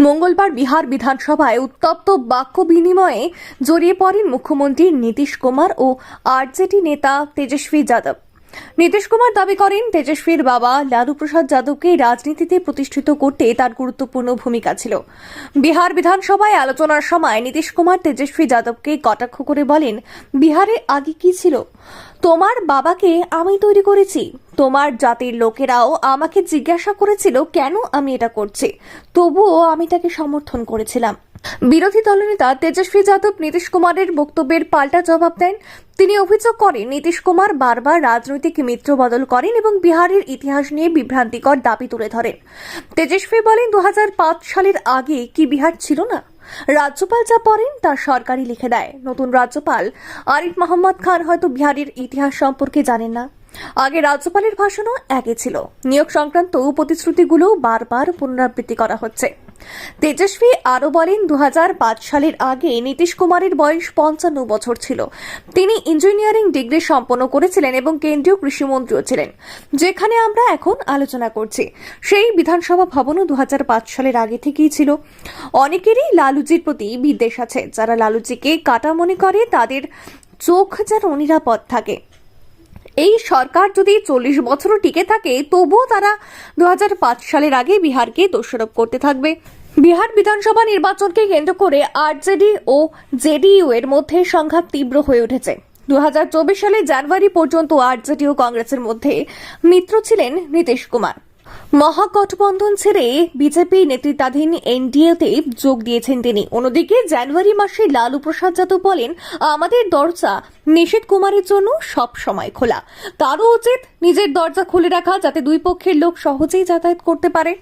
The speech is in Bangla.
মঙ্গলবার বিহার বিধানসভায় উত্তপ্ত বাক্য বিনিময়ে জড়িয়ে পড়েন মুখ্যমন্ত্রী নীতিশ কুমার ও আরজেডি নেতা তেজস্বী যাদব। নীতিশ কুমার দাবি করেন তেজস্বীর বাবা লালু প্রসাদ যাদবকে রাজনীতিতে প্রতিষ্ঠিত করতে তার গুরুত্বপূর্ণ ভূমিকা ছিল। বিহার বিধানসভায় আলোচনার সময় নীতিশ কুমার তেজস্বী যাদবকে কটাক্ষ করে বলেন, বিহারে আগে কি ছিল? তোমার বাবাকে আমি তৈরি করেছি। তোমার জাতির লোকেরাও আমাকে জিজ্ঞাসা করেছিল, কেন আমি এটা করছি? তবুও আমি তাকে সমর্থন করেছিলাম। বিরোধী দলনেতা তেজস্বী যাদব নীতিশ কুমারের বক্তব্যের পাল্টা জবাব দেন। তিনি অভিযোগ করেন, নীতিশ কুমার বারবার রাজনৈতিক মিত্র বদল করেন এবং বিহারের ইতিহাস নিয়ে বিভ্রান্তিকর দাবি তুলে ধরেন। তেজস্বী বলেন দু হাজার পাঁচ সালের আগে কি বিহার ছিল না? রাজ্যপাল যা পড়েন তা সরকারই লিখে দেয়। নতুন রাজ্যপাল আরিফ মোহাম্মদ খান হয়তো বিহারের ইতিহাস সম্পর্কে জানেন না। আগে রাজ্যপালের ভাষণও একই ছিল। নিয়োগ সংক্রান্ত প্রতিশ্রুতিগুলো বারবার পুনরাবৃত্তি করা হচ্ছে। তেজস্বী আরও বলেন দু হাজার পাঁচ সালের আগে নীতিশ কুমারের বয়স পঞ্চান্ন বছর ছিল। তিনি ইঞ্জিনিয়ারিং ডিগ্রি সম্পন্ন করেছিলেন এবং কেন্দ্রীয় কৃষিমন্ত্রীও ছিলেন, যেখানে আমরা এখন আলোচনা করছি। সেই বিধানসভা ভবনও দু হাজার পাঁচ সালের আগে থেকেই ছিল। অনেকেরই লালুজির প্রতি বিদ্বেষ আছে, যারা লালুজিকে কাটা মনে করে তাদের চোখ যেন নিরাপদ থাকে। এই সরকার যদি চল্লিশ বছর টিকে থাকে, তবুও তারা দু হাজার পাঁচ সালের আগে বিহারকে দোষারোপ করতে থাকবে। বিহার বিধানসভা নির্বাচনকে কেন্দ্র করে আরজেডি ও জেডিইউ এর মধ্যে সংঘাত তীব্র হয়ে উঠেছে। দু হাজার চব্বিশ সালে জানুয়ারি পর্যন্ত আরজেডি ও কংগ্রেসের মধ্যে মিত্র ছিলেন নীতিশ কুমার। মহাগঠবন্ধন ছেড়ে বিজেপি নেতৃত্বাধীন এনডিএতে যোগ দিয়েছেন তিনি। অন্যদিকে জানুয়ারি মাসে লালু প্রসাদ যাদব বলেন, আমাদের দরজা নিষেধ কুমারের জন্য সব সময় খোলা। তারও উচিত নিজের দরজা খুলে রাখা যাতে দুই পক্ষের লোক সহজেই যাতায়াত করতে পারে।